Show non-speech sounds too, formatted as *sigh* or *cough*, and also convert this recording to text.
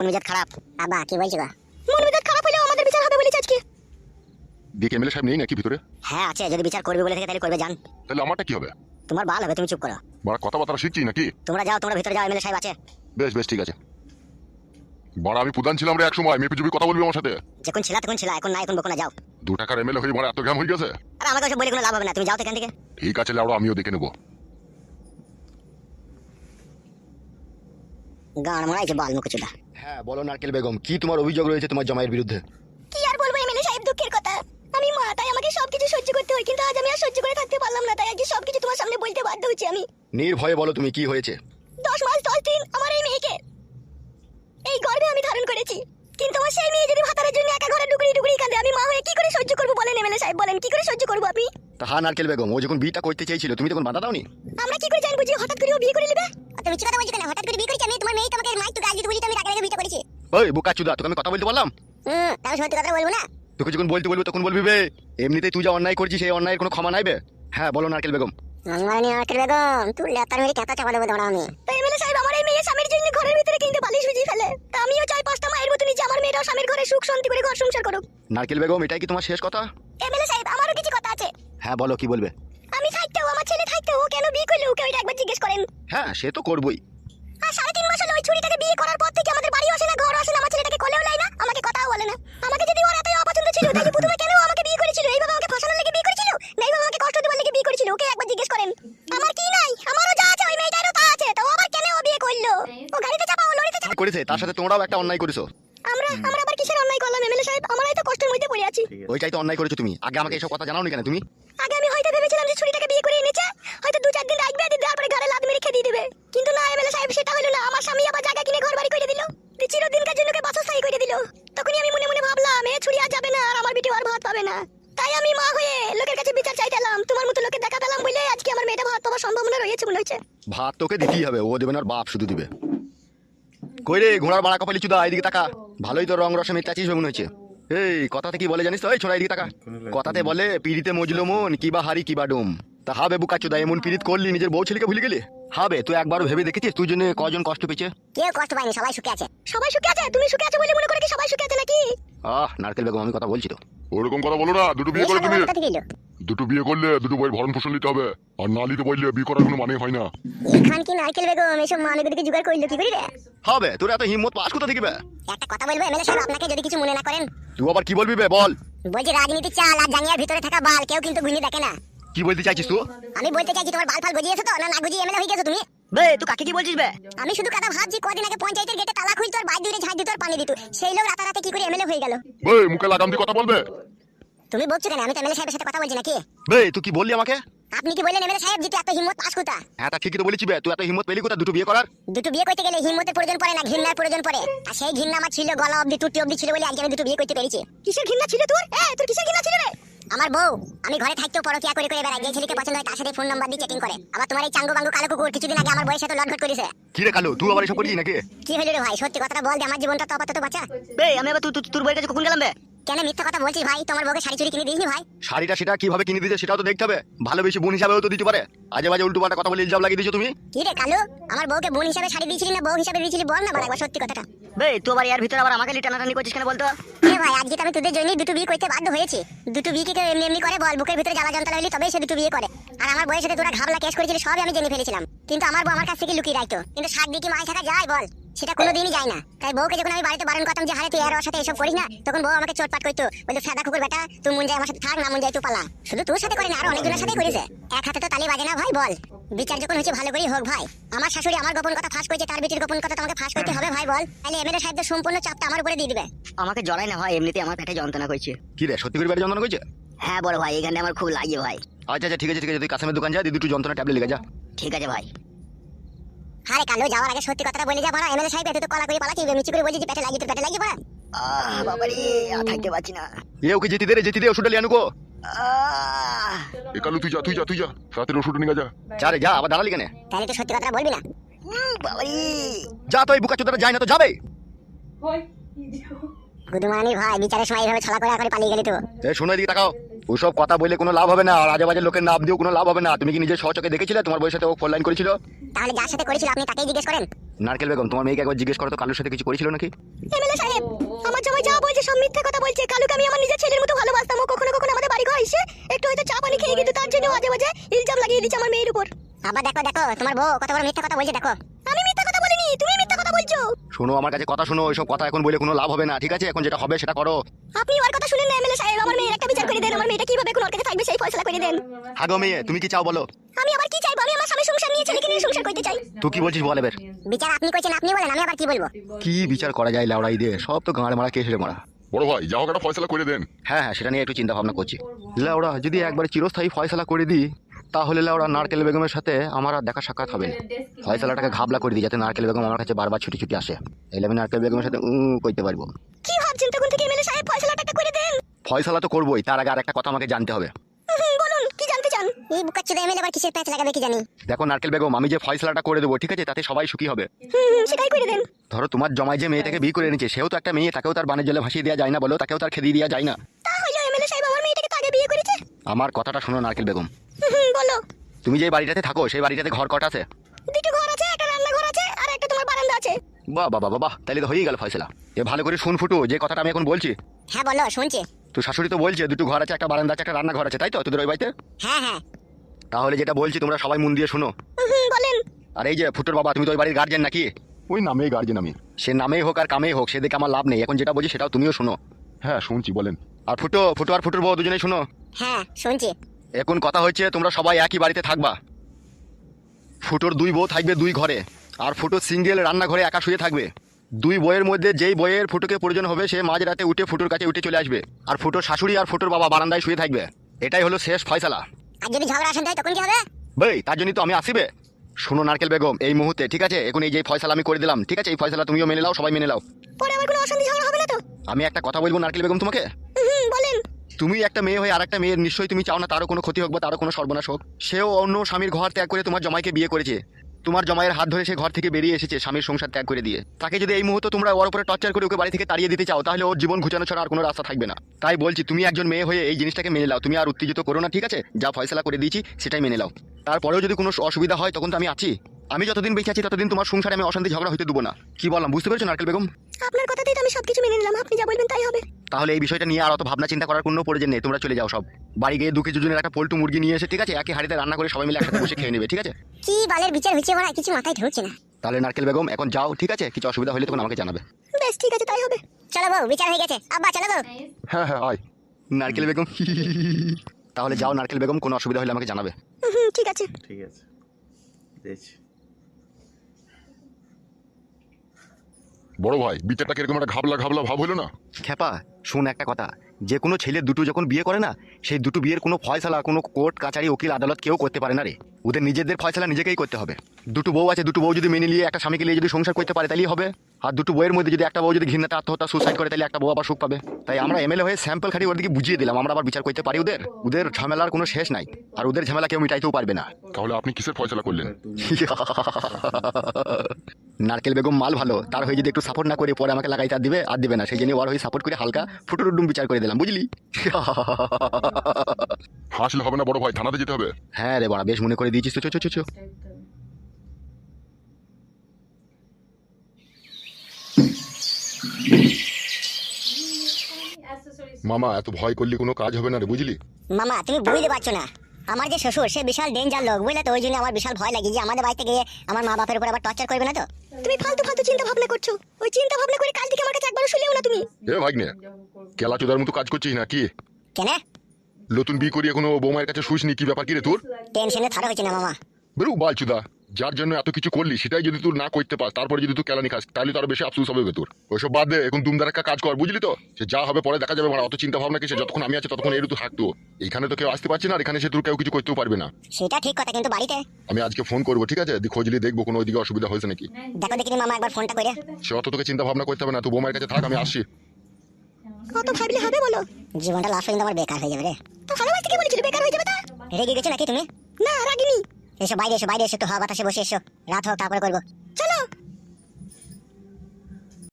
মন মেজাজ খারাপ। আবা কি বলছো গো? মন মেজাজ খারাপ হলেও আমাদের বিচার হবে বলেছে আজকে। এমএলএ সাহেব নেই নাকি ভিতরে? হ্যাঁ আছে যদি বিচার করবে বলে থাকে তাহলে করবে জান। তাহলে আমারটা কি হবে? তোমার ভালো হবে তুমি চুপ করো। বড় কথাবার্তা শিখছি নাকি? তোমরা যাও তোমরা ভিতরে যাও এমএলএ সাহেব আছে। বেশ বেশ ঠিক আছে। বড় আমি প্রধান ছিলাম রে এক সময় মেপি কথা বলবি আমার সাথে? যখন ছিলা তখন ছিলা এখন না এখন বকো না যাও। দু টাকার এমএলএ হয়ে বড় এত ঘাম হয়ে গেছে? আর আমাকে ওসব বলে কোনো লাভ হবে না তুমি যাও তো এখান থেকে। ঠিক আছে লাউড়া আমিও দেখে নেব। গান আছে বাল মুখচুদা হ্যাঁ বলো নারকেল বেগম কি তোমার অভিযোগ রয়েছে তোমার জামাইয়ের বিরুদ্ধে? কি আর বলব এমএলএ সাহেব দুঃখের কথা। আমি মা তাই আমাকে সবকিছু সহ্য করতে হয় কিন্তু আজ আমি আর সহ্য করে থাকতে পারলাম না তাই আজকে সবকিছু তোমার সামনে বলতে বাধ্য হচ্ছি আমি। নির্ভয়ে বলো তুমি কি হয়েছে? দশ মাস দশ দিন আমার এই মেয়েকে এই গর্ভে আমি ধারণ করেছি। কিন্তু আমার সেই মেয়ে যদি ভাতারের জন্য একা ঘরে ডুকরি ডুকরি কাঁদে আমি মা হয়ে কি করে সহ্য করব বলেন এমএলএ সাহেব বলেন কি করে সহ্য করব আমি তা নারকেল বেগম ও যখন বিয়েটা করতে চেয়েছিল তুমি তখন বাধা দাওনি? আমরা কি করে জানব যে হঠাৎ করে ও বিয়ে করে নেবে? তুমি কথা বলছো কেন? হঠাৎ করে বিয়ে করেছি আমি তোমার মেয়ে তোমাকে মাইক তো গাল দিতে বলি তো আমি রাগে রাগে বিয়ে করেছি ওই বোকা চুদা তোকে আমি কথা বলতে পারলাম হুম তাও সত্যি কথা বলব না। তোকে যখন বলতে বলব তখন বলবি বে এমনিতেই তুই যা অন্যায় করছিস সেই অন্যায়ের কোনো ক্ষমা নাইবে হ্যাঁ বলো নারকেল বেগম। মানি আকের বেগম তুই লেতার মেরে কেতা চাপা দেবো আমি। এমএলএ সাহেব আমার এই মেয়ে স্বামীর জন্য ঘর সংসার করুক। নারকেল বেগম এটাই কি তোমার শেষ কথা? এমএলএ সাহেব আমারও কিছু কথা আছে। হ্যাঁ বলো কি বলবে? আমি থাকতেও আমার ছেলে থাকতেও ও কেন বিয়ে করল? ওকে ওইটা একবার জিজ্ঞেস করেন। হ্যাঁ সে তো করবই। আর সাড়ে তিন মাস হলো ওই ছুরিটাকে বিয়ে করার পর থেকে আমাদের বাড়ি আসে না ঘর আসে না আমার ছেলেটাকে কোলেও লাই না আমাকে কথাও বলে না। আমাকে যদি ওর এতই অপছন্দ ছিল তাহলে *laughs* প্রথমে কেন আমাকে বিয়ে করেছিল? এইভাবে আমাকে ফাঁসানোর লেগে বিয়ে করেছিল? না এইভাবে আমাকে কষ্ট দেওয়ার লেগে বিয়ে করেছিল? ওকে একবার জিজ্ঞেস করেন। আমার কি নাই? আমারও যা আছে ওই মেয়েটারও তা আছে তো আবার কেন ও বিয়ে করল? ও গাড়িতে চাপা ও লরিতে চাপা। করেছে তার সাথে তোমরাও একটা অন্যায় করেছ। আমরা আমরা আবার কিসের অন্যায় করলাম এমএলএ সাহেব আমরাই তো কষ্টের মধ্যে পড়ে আছি ওইটাই তো অন্যায় করেছ তুমি। আগে আমাকে এসব কথা জানাওনি কেন তুমি? আগে আমি হয়তো ভেবেছিলাম যে ছুরিটাকে বিয়ে করে এনেছে হয়তো দু চার দিন রাখবে আর দেওয়ার পরে ঘরে লাদ মেরে খেয়ে দিয়ে দেবে। কিন্তু না এমএলএ সাহেব সেটা হলো না। আমার স্বামী আবার জায়গা কিনে ঘর বাড়ি করে দিল। চিরদিনকার জন্য ওকে বাসস্থায়ী করে দিল। তখনই আমি মনে মনে ভাবলাম এ ছুরি আর যাবে না আর আমার বিটি আর ভাত পাবে না। তাই আমি মা হয়ে লোকের কাছে বিচার চাইতাম তোমার মতো লোকে দেখা পেলাম বলে আজকে আমার মেয়েটা ভাত পাওয়ার সম্ভাবনা রয়েছে মনে হচ্ছে ভাত তোকে দিতেই হবে ও দেবে না বাপ শুধু দিবে। কই রে ঘোড়ার বাড়া কপালি চুদা এইদিকে তাকা। ভালোই তো রং রসে মিথ্যাচিস মনে হচ্ছে এই কথাতে কি বলে জানিস তো? এই ছোড়া এইদিকে টাকা কথাতে বলে পিড়িতে মজলো মন কিবা হারি কিবা ডুম। তা হবে বুকা চুদা এমন পিড়িত করলি নিজের বউ ছেলেকে ভুলে গেলি? হবে তুই একবার ভেবে দেখেছিস তুই জন্য কজন কষ্ট পেয়েছে? কেউ কষ্ট পায়নি সবাই সুখে আছে। সবাই সুখে আছে? তুমি সুখে আছো বলে মনে করে কি সবাই সুখে আছে নাকি? আহ নারকেল বেগম আমি কথা বলছি তো। ওরকম কথা বলো না দুটো বিয়ে করে তুমি? দুটো বিয়ে করলে দুটো বইয়ের ভরণ পোষণ নিতে হবে। আর না নিতে বললে বিয়ে করার কোনো মানে হয় না। এখান কি নারকেল বেগম এসব মানুষদেরকে জোগাড় করল কি করি রে হবে তোর এত হিম্মত পাস কোথা থেকে বে? একটা কথা বলব এমএলএ সাহেব আপনাকে যদি কিছু মনে না করেন। তুই আবার কি বলবি বে বল। বলছি রাজনীতি চাল আর জাঙ্গিয়ার ভিতরে থাকা বাল কেউ কিন্তু গুনি দেখে না। কি বলতে চাইছিস তুই? আমি বলতে চাইছি তোমার বাল ফাল গজিয়েছো তো? না না গজিয়ে এমএলএ হয়ে গেছো তুমি? বে তুই কাকে কি বলছিস বে? আমি শুধু কথা ভাবছি কদিন আগে পঞ্চায়েতের গেটে তালা খুলতো আর বাইরে দূরে ঝাঁজ দিত আর পানি দিত। সেই লোক রাতারাতে কি করে এমএলএ হয়ে গেল? এই মুখে লাগাম দিয়ে কথা বলবে? তুমি বলছো কেন? আমি তো এমএলএ সাহেবের সাথে কথা বলছি নাকি? বে তুই কি বললি আমাকে? আপনি কি বললেন এমএলএ সাহেব? যেটা এত হিম্মত পাস কোথা? হ্যাঁ তা ঠিকই তো বলেছি বে। তুই এত হিম্মত পেলি কোথা দুটো বিয়ে করার? দুটো বিয়ে করতে গেলে হিম্মতের প্রয়োজন পড়ে না ঘৃণার প্রয়োজন পড়ে? আর সেই ঘৃণা আমার ছিল গলা অবধি টুটি অবধি ছিল বলে আজকে আমি দুটো বিয়ে করতে পেরেছি। কিসের ঘৃণা ছিল তোর? এ তোর কিসের ঘৃণা ছিল রে আমার বউ আমি ঘরে থাকতেও পরকিয়া করে করে বেড়াই যে ছেলেকে পছন্দ হয় তার সাথে ফোন নাম্বার দিয়ে চ্যাটিং করে। আবার তোমার এই চাঙ্গু বাঙ্গু কালো কুকুর কিছুদিন আগে আমার বউয়ের সাথে লটঘট করেছে। কি রে কালু তুই আবার এসব করলি নাকি? কি হলো রে ভাই? সত্যি কথাটা বল যে আমার জীবনটা তো আপাতত বাঁচা। বে আমি আবার তুই তুই- তোর কাছে কখন গেলাম বে? কেন মিথ্যা কথা বলছিস ভাই? তোমার বউকে শাড়ি চুরি কিনে দিসনি ভাই? শাড়িটা সেটা কীভাবে কিনে দিয়েছে সেটাও তো দেখতে হবে। ভালোবেসে বোন হিসাবেও তো দিতে পারে। আজে বাজে উল্টো পাল্টা কথা বলে ইলজাম লাগিয়ে দিয়েছ তুমি? কি রে কালু? আমার বউকে বোন হিসাবে শাড়ি দিয়েছিলি না বউ হিসাবে দিয়েছিলি? বল না একবার সত্যি কথাটা। বে তুই আবার এর ভিতরে আবার আমাকে করছিস কেন বলতো? এ ভাই আজকে তো আমি তোদের জন্যই দুটো বিয়ে করতে বাধ্য হয়েছি। দুটো বিয়ে কি কেউ এমনি এমনি করে? বল বুকের ভিতরে জ্বালা যন্ত্রণা হলে তবেই সে দুটো বিয়ে করে। আর আমার বউয়ের সাথে তোরা ঘাবলা কেস করেছিলি সবই আমি জেনে ফেলেছিলাম। কিন্তু আমার বউ আমার কাছ থেকে লুকিয়ে রাখতো। কিন্তু শাক দিয়ে কি মাছ থাকা যায় বল? সেটা কোনোদিনই যায় না। তাই বউকে যখন আমি বাড়িতে বারণ করতাম যে হারে তুই আর ওর সাথে এসব করিস না? তখন বউ আমাকে চোটপাট করতো। বলতো সাদা কুকুর বেটা তুই মন যায় আমার সাথে থাক না মন যায় তুই পালা। শুধু তোর সাথে করে না আর অনেকজনের সাথেই করেছে। এক হাতে তো তালি বাজে না ভাই বল। বিচার যখন হচ্ছে ভালো করেই হোক ভাই। আমার শাশুড়ি আমার গোপন কথা ফাঁস করেছে তার বিটির গোপন কথা তোমাকে ফাঁস করতে হবে ভাই বল। তাহলে এমএলএ সাহেব সম্পূর্ণ চাপটা আমার উপরে দিয়ে দিবে। আমাকে জড়াই না ভাই এমনিতে আমার পেটে যন্ত্রণা করছে। কি রে সত্যি করে বাড়ি যন্ত্রণা করছে? হ্যাঁ বড় ভাই এখানে আমার খুব লাগে ভাই। আচ্ছা আচ্ছা ঠিক আছে ঠিক আছে তুই কাসেমের দোকান যা দিয়ে দুটো যন্ত্রণা ট্যাবলেট লেগে যা। ঠিক আছে ভাই। আরে কালো যাওয়ার আগে সত্যি কথাটা বলে যা বড় এমএলএ সাহেব এত তো কলা করে পালাচ্ছি মিচি করে বলছি যে পেটে লাগিয়ে তোর পেটে লাগিয়ে বড় আহ বাবারে আর থাকতে পারছি না। এ ওকে যেতে দে রে যেতে দে ওষুধটা লিয়ে আনুকো এ কালু তুই যা তুই যা তুই যা রাতের ওষুধ নিয়ে যা। যা রে যা আবার দাঁড়ালি কেন? তাহলে তো সত্যি কথাটা বলবি না। উম, বাবারে। যা তো এই বুকা চোদাটা যায় না তো যাবে। গুদুমানি ভাই বিচারের সময় এইভাবে ছালা করে করে পালিয়ে গেলি তো। এ শোনো এদিকে তাকাও। ওসব কথা বলে কোনো লাভ হবে না আর আজে বাজে লোকের নাম দিয়েও কোনো লাভ হবে না। তুমি কি নিজের সহচকে দেখেছিলে? তোমার বইয়ের সাথে ও ফোন লাইন করেছিল? তাহলে যার সাথে করেছিল আপনি তাকেই জিজ্ঞেস করেন। নারকেল বেগম তোমার মেয়েকে একবার জিজ্ঞেস করো তো কালুর সাথে কিছু করেছিল নাকি? এমএলএ সাহেব আমার জামাই যা বলছে সব মিথ্যে কথা বলছে। কালুকে আমি আমার নিজের ছেলের মতো ভালোবাসতাম ও কখনো কখনো আমাদের বাড়ি ঘর এসে একটু হয়তো চা পানি খেয়ে কিন্তু তার জন্য আজে বাজে ইলজাম লাগিয়ে দিচ্ছে আমার মেয়ের উপর। আবার দেখো দেখো তোমার বউ কত বড় মিথ্যে কথা বলছে দেখো আমি মিথ্যে কথা বলিনি তুমি মিথ্যে কথা বলছো? শোনো আমার কাছে কথা শোনো ওইসব কথা এখন বলে কোনো লাভ হবে না ঠিক আছে? এখন যেটা হবে সেটা করো। আপনি ওর কথা শুনেন না এমএলএ সাহেব আমার মেয়ের একটা বিচার করে দেন আমার মেয়েটা কীভাবে কোন কাছে থাকবে সেই ফয়সালা করে দেন। হাগো মেয়ে তুমি কি চাও বলো? আমি আবার কি চাইব আমি আমার স্বামী সংসার নিয়ে ছেলেকে নিয়ে সংসার করতে চাই। তুই কি বলছিস বল এবার? বিচার আপনি কইছেন আপনি বলেন আমি আবার কি বলব? কি বিচার করা যায় লাউড়াই দিয়ে? সব তো গাঁড়ে মারা কেসে মারা। বড় ভাই যা হোক একটা ফয়সলা করে দেন। হ্যাঁ হ্যাঁ সেটা নিয়ে একটু চিন্তা ভাবনা করছি। লাউড়া যদি একবার চিরস্থায়ী ফয়সালা করে দিই তাহলে ওরা নারকেল বেগমের সাথে আমার আর দেখা সাক্ষাৎ হবে না। ফয়সালাটাকে ঘাবলা করে দিই যাতে নারকেল বেগম আমার কাছে বারবার ছুটি ছুটি আসে। এলে আমি নারকেল বেগমের সাথে উ করতে পারব। কি ভাবছেন তখন থেকে এমএলএ সাহেব? ফয়সালাটা একটা করে দেন। ফয়সালা তো করবোই তার আগে আর একটা কথা আমাকে জানতে হবে। হুম, বলুন কি জানতে চান? এই এমএলএ আবার কিসের প্যাচ লাগাবে কি জানি? দেখো নারকেল বেগম আমি যে ফয়সালাটা করে দেবো ঠিক আছে? তাতে সবাই সুখী হবে। হুম হুম, সেটাই করে দেন। ধরো তোমার জমায় যে মেয়েটাকে বিয়ে করে এনেছে সেও তো একটা মেয়ে তাকেও তার বানের জলে ভাসিয়ে দেওয়া যায় না বলো তাকেও তার খেদিয়ে দেওয়া যায় না। তা হইল এমএলএ সাহেব আমার মেয়েটাকে তো আগে বিয়ে করেছে? আমার কথাটা শোনো নারকেল বেগম। তুমি যে বাড়িটাতে থাকো সেই বাড়িটাতে ঘর কটা আছে? দুটো ঘর আছে একটা রান্নাঘর আছে আর একটা তোমার বারান্দা আছে। বাহ বাবা বাবা তাহলে তো হয়েই গেল ফয়সলা। এ ভালো করে শুন ফুটু যে কথাটা আমি এখন বলছি। হ্যাঁ বলো শুনছি। তো শাশুড়ি তো বলছে দুটো ঘর আছে একটা বারান্দা আছে একটা রান্নাঘর আছে তাই তো তোদের ওই বাড়িতে? হ্যাঁ হ্যাঁ। তাহলে যেটা বলছি তোমরা সবাই মন দিয়ে শোনো। হুম, বলেন। আর এই যে ফুটোর বাবা তুমি তো ওই বাড়ির গার্জেন নাকি? ওই নামেই গার্জেন আমি। সে নামেই হোক আর কামেই হোক সেদিকে আমার লাভ নেই। এখন যেটা বলছি সেটাও তুমিও শোনো। হ্যাঁ শুনছি বলেন। আর ফুটো ফুটো আর ফুটোর বউ দুজনেই শোনো। হ্যাঁ শুনছি। এখন কথা হচ্ছে তোমরা সবাই একই বাড়িতে থাকবা। ফুটোর দুই বউ থাকবে দুই ঘরে আর ফুটো সিঙ্গেল রান্নাঘরে একা শুয়ে থাকবে। দুই বইয়ের মধ্যে যেই বইয়ের ফুটোকে প্রয়োজন হবে সে মাঝ রাতে উঠে ফুটোর কাছে উঠে চলে আসবে আর ফুটোর শাশুড়ি আর ফুটোর বাবা বারান্দায় শুয়ে থাকবে। এটাই হলো শেষ ফয়সালা। আর যদি ঝগড়া আসেন তাই তখন কি হবে? ভাই তার জন্যই তো আমি আসিবে। শোনো নারকেল বেগম এই মুহূর্তে ঠিক আছে? এখন এই যে ফয়সালা আমি করে দিলাম ঠিক আছে? এই ফয়সালা তুমিও মেনে নাও সবাই মেনে নাও। পরে আবার কোনো অশান্তি ঝগড়া হবে না তো? আমি একটা কথা বলব নারকেল বেগম তোমাকে? তুমি একটা মেয়ে হয়ে আর একটা মেয়ের নিশ্চয়ই তুমি চাও না তারও কোনো ক্ষতি হোক বা তারও কোনো সর্বনাশ হোক। সেও অন্য স্বামীর ঘর ত্যাগ করে তোমার জমাইকে বিয়ে করেছে। তোমার জমাইয়ের হাত ধরে সে ঘর থেকে বেরিয়ে এসেছে স্বামীর সংসার ত্যাগ করে দিয়ে। তাকে যদি এই মুহূর্তে তোমরা ওর উপরে টর্চার করে ওকে বাড়ি থেকে তাড়িয়ে দিতে চাও, তাহলে ওর জীবন ঘুচানো ছাড়া আর কোনো রাস্তা থাকবে না। তাই বলছি, তুমি একজন মেয়ে হয়ে এই জিনিসটাকে মেনে নাও। তুমি আর উত্তেজিত করো না, ঠিক আছে? যা ফয়সলা করে দিয়েছি, সেটাই মেনে নাও। তারপরেও যদি কোনো অসুবিধা হয়, তখন তো আমি আছি। আমি যতদিন বেঁচে আছি ততদিন তোমার সংসারে আমি অশান্তি ঝগড়া হইতে দেবো না। কি বললাম বুঝতে পেরেছ নারকেল বেগম? আপনার কথাতেই তো আমি সবকিছু মেনে নিলাম আপনি যা বলবেন তাই হবে। তাহলে এই বিষয়টা নিয়ে আর অত ভাবনা চিন্তা করার কোনো প্রয়োজন নেই তোমরা চলে যাও সব। বাড়ি গিয়ে দু কেজি একটা পোল্টু মুরগি নিয়ে এসে ঠিক আছে একই হাড়িতে রান্না করে সবাই মিলে একসাথে বসে খেয়ে নেবে ঠিক আছে? কি বালের বিচার হচ্ছে মারা কিছু মাথায় ঢুকছে না। তাহলে নারকেল বেগম এখন যাও ঠিক আছে? কিছু অসুবিধা হলে তখন আমাকে জানাবে। বেশ ঠিক আছে তাই হবে। চলো বউ বিচার হয়ে গেছে। আব্বা চলো বউ। হ্যাঁ হ্যাঁ আয়। নারকেল বেগম তাহলে যাও নারকেল বেগম কোনো অসুবিধা হলে আমাকে জানাবে। হুম ঠিক আছে। ঠিক আছে। বড় ভাই বিচারটা কীরকম একটা ঘাবলা ঘাবলা ভাব হলো না? খেপা, শুন একটা কথা। যে কোনো ছেলে দুটো যখন বিয়ে করে না, সেই দুটো বিয়ের কোনো ফয়সালা, কোনো কোর্ট, কাছারি, উকিল, আদালত কেউ করতে পারে না রে। ওদের নিজেদের ফয়সালা নিজেকেই করতে হবে। দুটো বউ আছে, দুটো বউ যদি মেনে নিয়ে একটা স্বামীকে নিয়ে যদি সংসার করতে পারে, তাহলেই হবে। আর দুটো বইয়ের মধ্যে যদি একটা বউ যদি ঘৃণাতে আত্মহত্যা সুসাইড করে তাহলে একটা বউ আবার সুখ পাবে। তাই আমরা এমএলএ হয়ে স্যাম্পল খাটি ওদেরকে বুঝিয়ে দিলাম। আমরা আবার বিচার করতে পারি ওদের। ওদের ঝামেলার কোনো শেষ নাই। আর ওদের ঝামেলা কেউ মিটাইতেও পারবে না। তাহলে আপনি কিসের ফয়সলা করলেন? *laughs* নারকেল বেগম মাল ভালো। তার হয়ে যদি একটু সাপোর্ট না করে পরে আমাকে লাগাইতে আর দিবে আর দিবে না। সেই জন্য ওর হয়ে সাপোর্ট করে হালকা ফুটুর ডুম বিচার করে দিলাম বুঝলি? হাসলে হবে না বড় ভাই থানাতে যেতে হবে। হ্যাঁ রে বড়া বেশ মনে করে দিয়েছিস তো। চো চো, চো। মামা এত ভয় করলে কোনো কাজ হবে না রে বুঝলি? মামা তুমি বুঝতে পারছ না। আমার যে শ্বশুর সে বিশাল ডেঞ্জার লোক বুঝলে তো? ওই জন্য আমার বিশাল ভয় লাগে যে আমাদের বাড়িতে গিয়ে আমার মা বাপের উপর আবার টর্চার করবে না তো? তুমি ফালতু ফালতু চিন্তা ভাবনা করছ। ওই চিন্তা ভাবনা করে কাল থেকে আমার কাছে একবার শুনেও না তুমি। এ ভাগ্নে কেলা চোদার মতো কাজ করছিস না কি? কেন? নতুন বিয়ে করি এখনও বৌমায়ের কাছে শুসনি কি ব্যাপার কি রে তোর? টেনশনে থারা হচ্ছে না মামা। বেরো বালচুদা। যার জন্য এত কিছু করলি সেটাই যদি তুই না করতে পার তারপরে যদি তুই কেলানি খাস তাহলে তো আরও বেশি আফসোস হবে তোর। ওইসব বাদ দে এখন দুমদার একটা কাজ কর বুঝলি তো? সে যা হবে পরে দেখা যাবে মানে অত চিন্তা ভাবনা কিছু যতক্ষণ আমি আছি ততক্ষণ এর তুই থাকতো এখানে তো কেউ আসতে পারছে না আর এখানে সে তোর কেউ কিছু করতেও পারবে না। সেটা ঠিক কথা কিন্তু বাড়িতে? আমি আজকে ফোন করব ঠিক আছে? দিয়ে খোঁজলি দেখব কোনো ওইদিকে অসুবিধা হয়েছে নাকি। দেখো দেখিনি মামা একবার ফোনটা করে। সে অত তোকে চিন্তা ভাবনা করতে হবে না তুই বৌমায়ের কাছে থাক আমি আসছি। কত ভাবলে হবে বলো? জীবনটা লাস্ট পর্যন্ত আমার বেকার হয়ে যাবে রে। তো ভালোবাসতে কি বলেছিল? বেকার হয়ে যাবে তা? রেগে গেছো নাকি তুমি? না রাগিনি। এসো বাইরে এসো বাইরে এসো, একটু হাওয়া বাতাসে বসে এসো। রাত হোক, তারপরে করব। চলো!